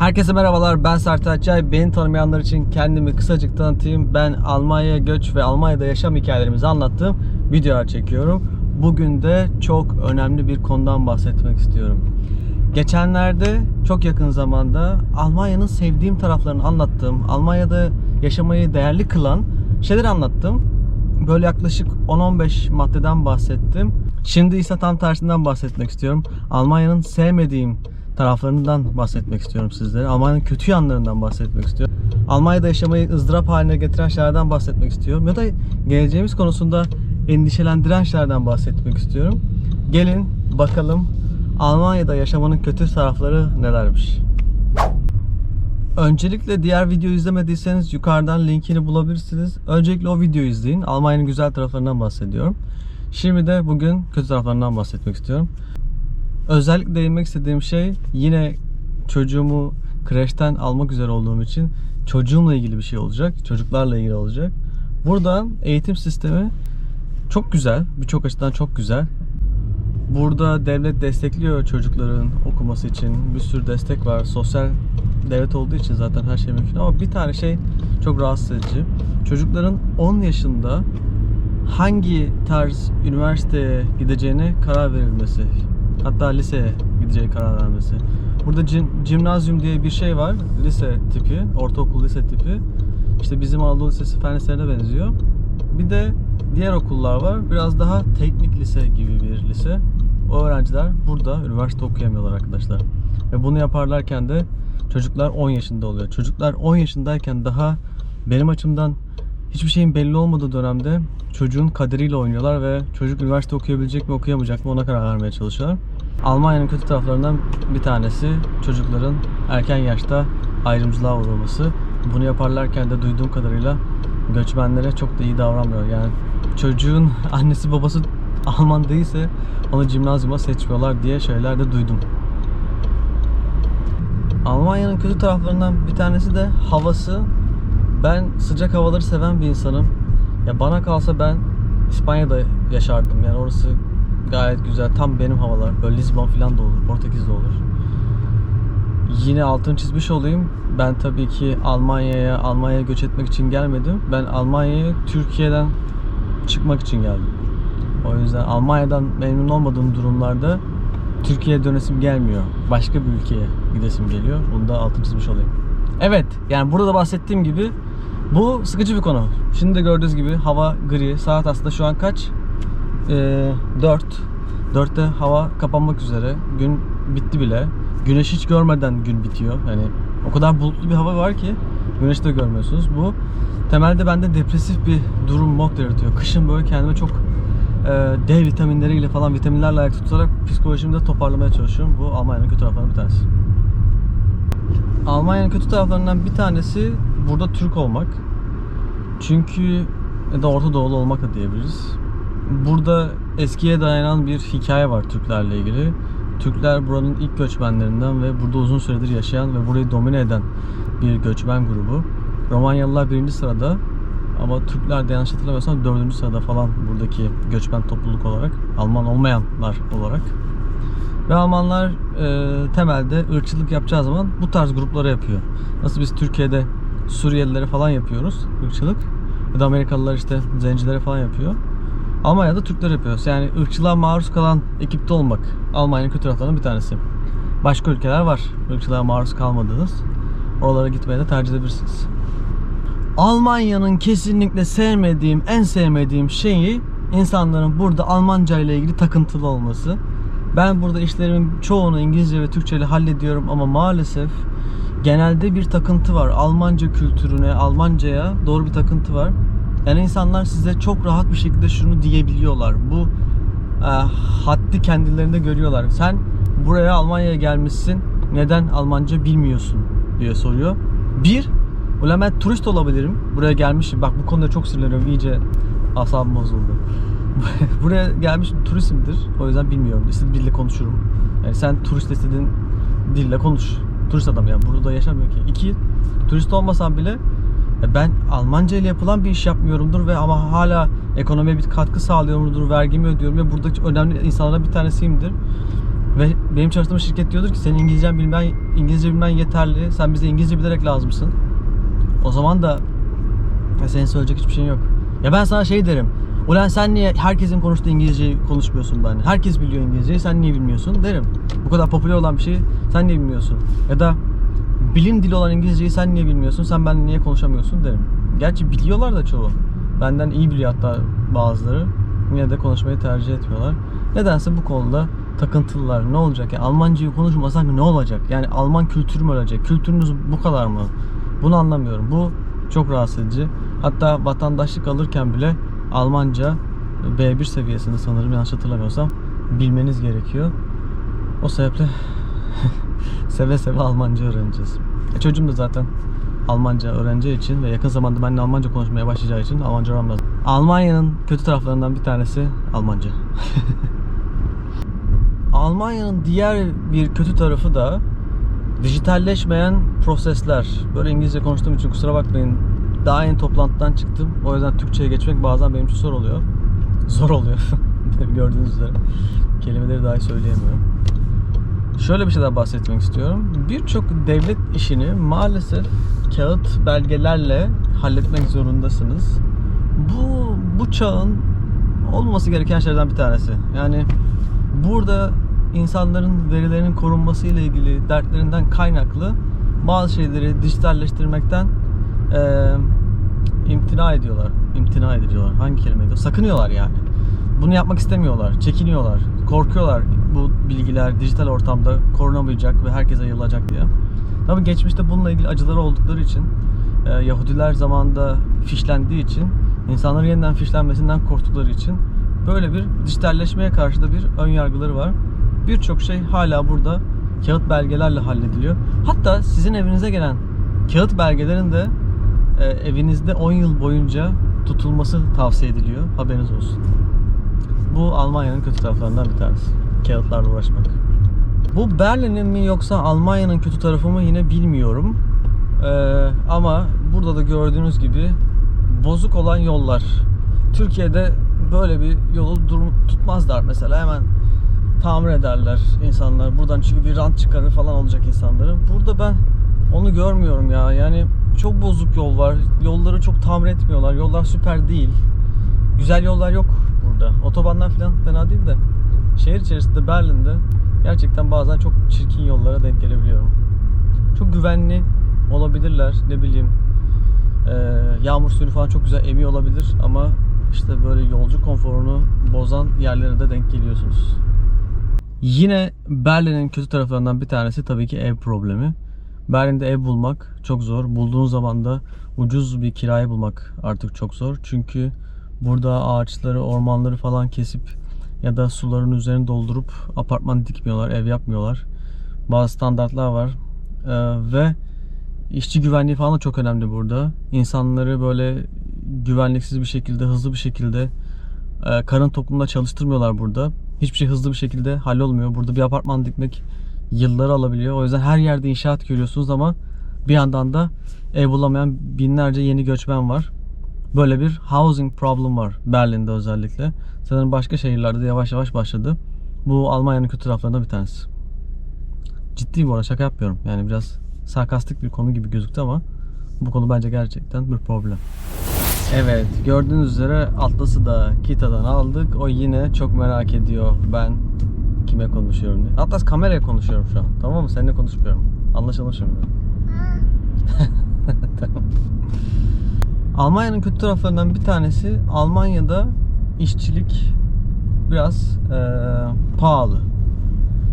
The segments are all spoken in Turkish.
Herkese merhabalar ben Sertaç Çay. Beni tanımayanlar için kendimi kısacık tanıtayım. Ben Almanya'ya göç ve Almanya'da yaşam hikayelerimizi anlattığım videolar çekiyorum. Bugün de çok önemli bir konudan bahsetmek istiyorum. Geçenlerde çok yakın zamanda Almanya'nın sevdiğim taraflarını anlattığım, Almanya'da yaşamayı değerli kılan şeyler anlattım. Böyle yaklaşık 10-15 maddeden bahsettim. Şimdi ise tam tersinden bahsetmek istiyorum. Almanya'nın sevmediğim taraflarından bahsetmek istiyorum sizlere. Almanya'nın kötü yanlarından bahsetmek istiyorum. Almanya'da yaşamayı ızdırap haline getiren şeylerden bahsetmek istiyorum. Ya da geleceğimiz konusunda endişelendiren şeylerden bahsetmek istiyorum. Gelin bakalım Almanya'da yaşamanın kötü tarafları nelermiş. Öncelikle diğer videoyu izlemediyseniz yukarıdan linkini bulabilirsiniz. Öncelikle o videoyu izleyin. Almanya'nın güzel taraflarından bahsediyorum. Şimdi de bugün kötü taraflarından bahsetmek istiyorum. Özellikle değinmek istediğim şey yine çocuğumu kreşten almak üzere olduğum için çocuğumla ilgili bir şey olacak. Çocuklarla ilgili olacak. Burada eğitim sistemi çok güzel. Birçok açıdan çok güzel. Burada devlet destekliyor çocukların okuması için. Bir sürü destek var. Sosyal devlet olduğu için zaten her şey mümkün. Ama bir tane şey çok rahatsız edici. Çocukların 10 yaşında hangi tarz üniversiteye gideceğine karar verilmesi. Hatta liseye gideceği karar vermesi. Burada cim- cimnazyum diye bir şey var. Lise tipi, ortaokul lise tipi. İşte bizim Anadolu Lisesi fen liselerine benziyor. Bir de diğer okullar var. Biraz daha teknik lise gibi bir lise. O öğrenciler burada üniversite okuyamıyorlar arkadaşlar. Ve bunu yaparlarken de çocuklar 10 yaşında oluyor. Çocuklar 10 yaşındayken daha benim açımdan hiçbir şeyin belli olmadığı dönemde çocuğun kaderiyle oynuyorlar ve çocuk üniversite okuyabilecek mi okuyamayacak mı ona karar vermeye çalışıyorlar. Almanya'nın kötü taraflarından bir tanesi çocukların erken yaşta ayrımcılığa uğraması. Bunu yaparlarken de duyduğum kadarıyla göçmenlere çok da iyi davranmıyor. Yani çocuğun annesi babası Alman değilse onu cimnazyuma seçmiyorlar diye şeyler de duydum. Almanya'nın kötü taraflarından bir tanesi de havası. Ben sıcak havaları seven bir insanım. Ya bana kalsa ben İspanya'da yaşardım. Yani orası gayet güzel. Tam benim havalar. Böyle Lisbon falan da olur. Portekiz'de olur. Yine altını çizmiş olayım. Ben tabii ki Almanya'ya Almanya'ya göç etmek için gelmedim. Ben Almanya'ya Türkiye'den çıkmak için geldim. O yüzden Almanya'dan memnun olmadığım durumlarda Türkiye'ye dönesim gelmiyor. Başka bir ülkeye gidesim geliyor. Bunu da altını çizmiş olayım. Evet, yani burada da bahsettiğim gibi bu sıkıcı bir konu. Şimdi de gördüğünüz gibi hava gri. Saat aslında şu an kaç? Ee, 4. 4'te hava kapanmak üzere. Gün bitti bile. Güneş hiç görmeden gün bitiyor. Yani o kadar bulutlu bir hava var ki güneşi de görmüyorsunuz. Bu temelde bende depresif bir durum mod yaratıyor. Kışın böyle kendime çok e, D vitaminleriyle falan vitaminlerle ayakta tutarak psikolojimi de toparlamaya çalışıyorum. Bu Almanya'nın kötü taraflarından bir tanesi. Almanya'nın kötü taraflarından bir tanesi burada Türk olmak. Çünkü ya da Orta Doğulu olmak da diyebiliriz. Burada eskiye dayanan bir hikaye var Türklerle ilgili. Türkler buranın ilk göçmenlerinden ve burada uzun süredir yaşayan ve burayı domine eden bir göçmen grubu. Romanyalılar birinci sırada ama Türkler de yanlış hatırlamıyorsam dördüncü sırada falan buradaki göçmen topluluk olarak. Alman olmayanlar olarak. Ve Almanlar e, temelde ırkçılık yapacağı zaman bu tarz gruplara yapıyor. Nasıl biz Türkiye'de Suriyelilere falan yapıyoruz ırkçılık. Ya da Amerikalılar işte zencilere falan yapıyor. Almanya'da Türkler yapıyor. Yani ırkçılığa maruz kalan ekipte olmak Almanya'nın kötü taraflarından bir tanesi. Başka ülkeler var ırkçılığa maruz kalmadığınız. Oralara gitmeye de tercih edebilirsiniz. Almanya'nın kesinlikle sevmediğim, en sevmediğim şeyi insanların burada Almanca ile ilgili takıntılı olması. Ben burada işlerimin çoğunu İngilizce ve Türkçe ile hallediyorum ama maalesef genelde bir takıntı var. Almanca kültürüne, Almancaya doğru bir takıntı var. Yani insanlar size çok rahat bir şekilde şunu diyebiliyorlar. Bu e, haddi kendilerinde görüyorlar. Sen buraya Almanya'ya gelmişsin. Neden Almanca bilmiyorsun diye soruyor. Bir, ulan ben turist olabilirim. Buraya gelmişim. Bak bu konuda çok sinirleniyorum. İyice asabım bozuldu. buraya gelmiş turistimdir. O yüzden bilmiyorum. İstediğim dille konuşurum. Yani sen turist istediğin dille konuş. Turist adam yani burada yaşamıyor ki. İki, turist olmasam bile e, ben Almanca ile yapılan bir iş yapmıyorumdur ve ama hala ekonomiye bir katkı sağlıyorumdur, vergimi ödüyorum ve buradaki önemli insanlardan bir tanesiyimdir. Ve benim çalıştığım şirket diyordur ki senin İngilizcen bilmen, İngilizce bilmen yeterli. Sen bize İngilizce bilerek lazımsın. O zaman da senin söyleyecek hiçbir şeyin yok. Ya ben sana şey derim. Ulan sen niye herkesin konuştuğu İngilizceyi konuşmuyorsun ben? Herkes biliyor İngilizceyi sen niye bilmiyorsun derim. Bu kadar popüler olan bir şeyi sen niye bilmiyorsun? Ya da bilim dili olan İngilizceyi sen niye bilmiyorsun? Sen ben niye konuşamıyorsun derim. Gerçi biliyorlar da çoğu. Benden iyi biliyor hatta bazıları. Yine de konuşmayı tercih etmiyorlar. Nedense bu konuda takıntılılar. Ne olacak? Yani Almancayı konuşmasak ne olacak? Yani Alman kültürü mü ölecek? Kültürünüz bu kadar mı? Bunu anlamıyorum. Bu çok rahatsız edici. Hatta vatandaşlık alırken bile Almanca B1 seviyesinde sanırım yanlış hatırlamıyorsam bilmeniz gerekiyor. O sebeple seve seve Almanca öğreneceğiz. E çocuğum da zaten Almanca öğreneceği için ve yakın zamanda benimle Almanca konuşmaya başlayacağı için Almanca öğrenmez. Almanya'nın kötü taraflarından bir tanesi Almanca. Almanya'nın diğer bir kötü tarafı da dijitalleşmeyen prosesler. Böyle İngilizce konuştuğum için kusura bakmayın. Daha yeni toplantıdan çıktım. O yüzden Türkçe'ye geçmek bazen benim için zor oluyor. Zor oluyor. Gördüğünüz üzere. Kelimeleri dahi söyleyemiyorum. Şöyle bir şeyden bahsetmek istiyorum. Birçok devlet işini maalesef kağıt belgelerle halletmek zorundasınız. Bu bu çağın olması gereken şeylerden bir tanesi. Yani burada insanların verilerinin korunması ile ilgili dertlerinden kaynaklı bazı şeyleri dijitalleştirmekten eee imtina ediyorlar. İmtina ediyorlar. Hangi kelimeydi? o? Sakınıyorlar yani. Bunu yapmak istemiyorlar. Çekiniyorlar. Korkuyorlar bu bilgiler dijital ortamda korunamayacak ve herkese yayılacak diye. Tabii geçmişte bununla ilgili acıları oldukları için e, Yahudiler zamanında fişlendiği için insanların yeniden fişlenmesinden korktukları için böyle bir dijitalleşmeye karşı da bir ön yargıları var. Birçok şey hala burada kağıt belgelerle hallediliyor. Hatta sizin evinize gelen kağıt belgelerin de e, evinizde 10 yıl boyunca tutulması tavsiye ediliyor. Haberiniz olsun. Bu Almanya'nın kötü taraflarından bir tanesi. Kağıtlarla uğraşmak. Bu Berlin'in mi yoksa Almanya'nın kötü tarafı mı yine bilmiyorum. Ee, ama burada da gördüğünüz gibi bozuk olan yollar. Türkiye'de böyle bir yolu dur- tutmazlar mesela hemen tamir ederler insanlar. Buradan çünkü bir rant çıkarı falan olacak insanların. Burada ben onu görmüyorum ya. Yani çok bozuk yol var. Yolları çok tamir etmiyorlar. Yollar süper değil. Güzel yollar yok burada. Otobanlar falan fena değil de şehir içerisinde Berlin'de gerçekten bazen çok çirkin yollara denk gelebiliyorum. Çok güvenli olabilirler ne bileyim eee, yağmur suyunu falan çok güzel emiyor olabilir ama işte böyle yolcu konforunu bozan yerlere de denk geliyorsunuz. Yine Berlin'in kötü taraflarından bir tanesi tabii ki ev problemi. Berlin'de ev bulmak çok zor. Bulduğunuz zaman da ucuz bir kirayı bulmak artık çok zor. Çünkü burada ağaçları, ormanları falan kesip ya da suların üzerine doldurup apartman dikmiyorlar, ev yapmıyorlar. Bazı standartlar var. Ee, ve işçi güvenliği falan da çok önemli burada. İnsanları böyle güvenliksiz bir şekilde, hızlı bir şekilde e, karın toplumunda çalıştırmıyorlar burada. Hiçbir şey hızlı bir şekilde hallolmuyor. Burada bir apartman dikmek yılları alabiliyor. O yüzden her yerde inşaat görüyorsunuz ama bir yandan da ev bulamayan binlerce yeni göçmen var. Böyle bir housing problem var Berlin'de özellikle. Sanırım başka şehirlerde de yavaş yavaş başladı. Bu Almanya'nın kötü taraflarından bir tanesi. Ciddi bu arada şaka yapmıyorum. Yani biraz sarkastik bir konu gibi gözüktü ama bu konu bence gerçekten bir problem. Evet gördüğünüz üzere Atlas'ı da Kita'dan aldık. O yine çok merak ediyor ben kime konuşuyorum diye. Atlas kameraya konuşuyorum şu an. Tamam mı? Seninle konuşmuyorum. Anlaşılır şimdi. tamam. Almanya'nın kötü taraflarından bir tanesi Almanya'da işçilik biraz eee, pahalı.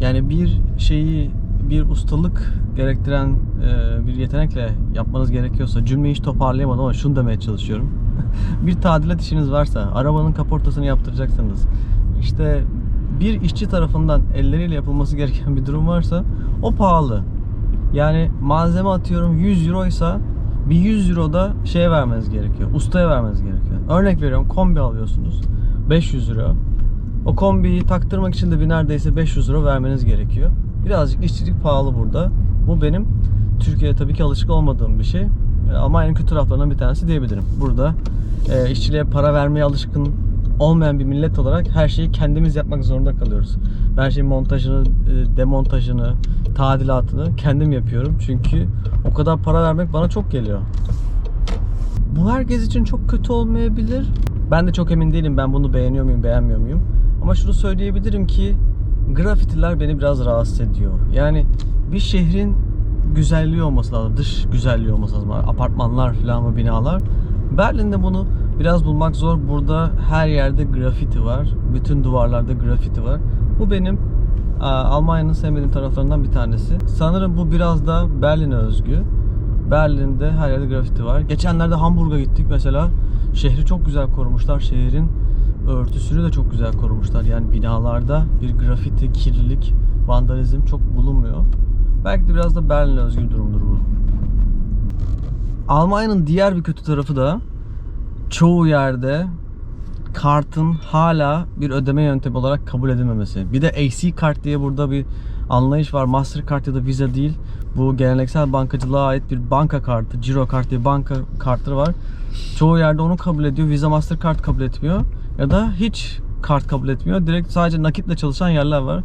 Yani bir şeyi bir ustalık gerektiren eee, bir yetenekle yapmanız gerekiyorsa cümleyi hiç toparlayamadım ama şunu demeye çalışıyorum. bir tadilat işiniz varsa, arabanın kaportasını yaptıracaksınız. İşte bir işçi tarafından elleriyle yapılması gereken bir durum varsa o pahalı. Yani malzeme atıyorum 100 euroysa bir 100 euro da şeye vermeniz gerekiyor. Ustaya vermeniz gerekiyor. Örnek veriyorum kombi alıyorsunuz. 500 euro. O kombiyi taktırmak için de bir neredeyse 500 euro vermeniz gerekiyor. Birazcık işçilik pahalı burada. Bu benim Türkiye'de tabii ki alışık olmadığım bir şey. E, Almanya'nın kötü taraflarından bir tanesi diyebilirim. Burada e, işçiliğe para vermeye alışkın olmayan bir millet olarak her şeyi kendimiz yapmak zorunda kalıyoruz. Ben şey montajını, e, demontajını, tadilatını kendim yapıyorum. Çünkü o kadar para vermek bana çok geliyor. Bu herkes için çok kötü olmayabilir. Ben de çok emin değilim ben bunu beğeniyor muyum, beğenmiyor muyum. Ama şunu söyleyebilirim ki grafitiler beni biraz rahatsız ediyor. Yani bir şehrin güzelliği olması lazım, dış güzelliği olması lazım. Apartmanlar falan mı, binalar. Berlin'de bunu biraz bulmak zor. Burada her yerde grafiti var. Bütün duvarlarda grafiti var. Bu benim Almanya'nın sevmediğim taraflarından bir tanesi. Sanırım bu biraz da Berlin'e özgü. Berlin'de her yerde grafiti var. Geçenlerde Hamburg'a gittik mesela. Şehri çok güzel korumuşlar. Şehrin örtüsünü de çok güzel korumuşlar. Yani binalarda bir grafiti, kirlilik, vandalizm çok bulunmuyor. Belki de biraz da Berlin'e özgü durumdur bu. Almanya'nın diğer bir kötü tarafı da çoğu yerde kartın hala bir ödeme yöntemi olarak kabul edilmemesi. Bir de AC kart diye burada bir anlayış var. Mastercard ya da Visa değil. Bu geleneksel bankacılığa ait bir banka kartı, Giro kart diye banka kartları var. Çoğu yerde onu kabul ediyor. Visa Mastercard kabul etmiyor. Ya da hiç kart kabul etmiyor. Direkt sadece nakitle çalışan yerler var.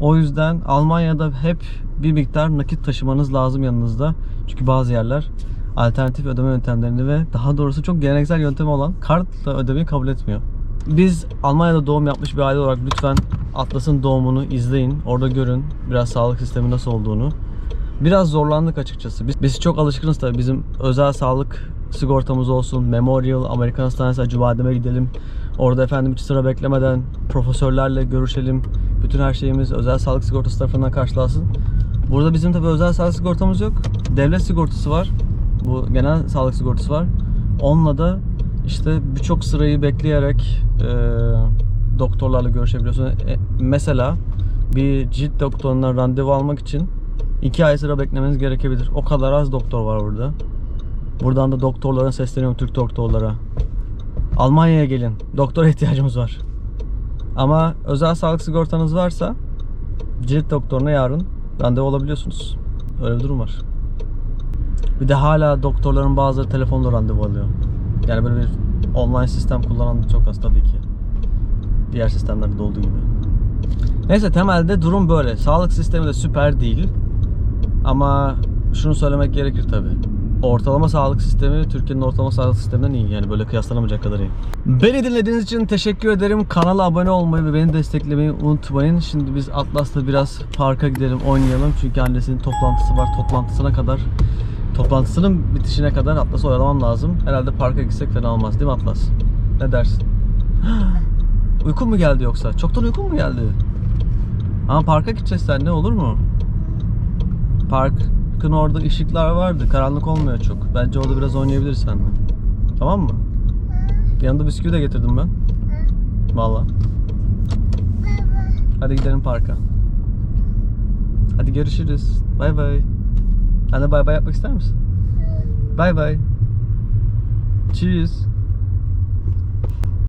O yüzden Almanya'da hep bir miktar nakit taşımanız lazım yanınızda. Çünkü bazı yerler alternatif ödeme yöntemlerini ve daha doğrusu çok geleneksel yöntemi olan kartla ödemeyi kabul etmiyor. Biz Almanya'da doğum yapmış bir aile olarak lütfen Atlas'ın doğumunu izleyin. Orada görün biraz sağlık sistemi nasıl olduğunu. Biraz zorlandık açıkçası. Biz, biz çok alışkınız tabii. Bizim özel sağlık sigortamız olsun. Memorial, Amerikan Hastanesi Acıbadem'e gidelim. Orada efendim hiç sıra beklemeden profesörlerle görüşelim. Bütün her şeyimiz özel sağlık sigortası tarafından karşılansın. Burada bizim tabii özel sağlık sigortamız yok. Devlet sigortası var. Bu genel sağlık sigortası var. Onunla da işte birçok sırayı bekleyerek e, doktorlarla görüşebiliyorsun. E, mesela bir cilt doktorundan randevu almak için 2 ay sıra beklemeniz gerekebilir. O kadar az doktor var burada. Buradan da doktorlara sesleniyorum Türk doktorlara. Almanya'ya gelin. Doktora ihtiyacımız var. Ama özel sağlık sigortanız varsa cilt doktoruna yarın randevu alabiliyorsunuz. Öyle bir durum var. Bir de hala doktorların bazıları telefonla randevu alıyor. Yani böyle bir online sistem kullanan da çok az tabii ki. Diğer sistemlerde de olduğu gibi. Neyse temelde durum böyle. Sağlık sistemi de süper değil. Ama şunu söylemek gerekir tabii. Ortalama sağlık sistemi Türkiye'nin ortalama sağlık sisteminden iyi. Yani böyle kıyaslanamayacak kadar iyi. Beni dinlediğiniz için teşekkür ederim. Kanala abone olmayı ve beni desteklemeyi unutmayın. Şimdi biz Atlas'ta biraz parka gidelim, oynayalım. Çünkü annesinin toplantısı var. Toplantısına kadar toplantısının bitişine kadar Atlas'ı oyalamam lazım. Herhalde parka gitsek fena olmaz değil mi Atlas? Ne dersin? uykun mu geldi yoksa? Çoktan uykun mu geldi? Ama parka gideceğiz sen ne olur mu? Parkın orada ışıklar vardı. Karanlık olmuyor çok. Bence orada biraz oynayabiliriz seninle. Tamam mı? Yanında bisküvi de getirdim ben. Valla. Hadi gidelim parka. Hadi görüşürüz. Bay bay. De bay bay yapmak ister misin? Bay bay. Cheers.